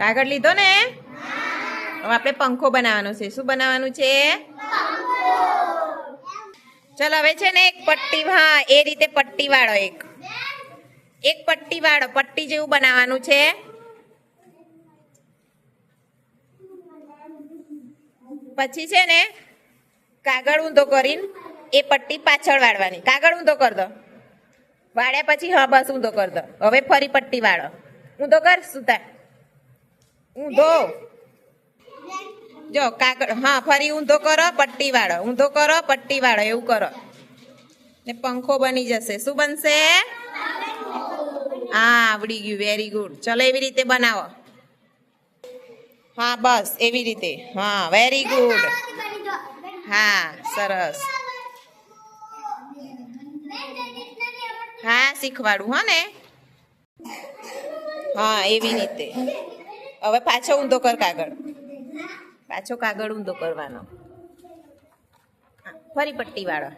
કાગળ લીધો ને? હવે આપણે પંખો બનાવવાનો છે. શું બનાવવાનું છે? ચાલો, હવે છે ને એક પટ્ટી, હા, એ રીતે પટ્ટી વાળો એક. એક પટ્ટી વાળો પટ્ટી જેવું બનાવવાનું છે. પછી છે ને કાગળ ઊંધો કરીને એ પટ્ટી પાછળ વાળવાની. કાગળ ઊંધો કર દો. વાળ્યા પછી હા, બસ ઊંધો કર દો. હવે ફરી પટ્ટી વાળો ઊંધો કર સુતા ઊંધો. જો કાગળ, હા, ફરી ઊંધો કરો, પટ્ટી વાળો. ઊંધો કરો, પટ્ટી વાળો, એવું કરો. ને પંખો બની જશે. શું બનશે? હા, આવડી ગયું. વેરી ગુડ ચલો, એવી રીતે બનાવો. હા, બસ, એવી રીતે. હા વેરી ગુડ હા, સરસ. હા, શીખવાડું, હા ને? હા, એવી રીતે. હવે પાછો ઊંધો કર કાગળ. પાછો કાગળ ઊંધો કરવાનો. ફરી પટ્ટી વાળો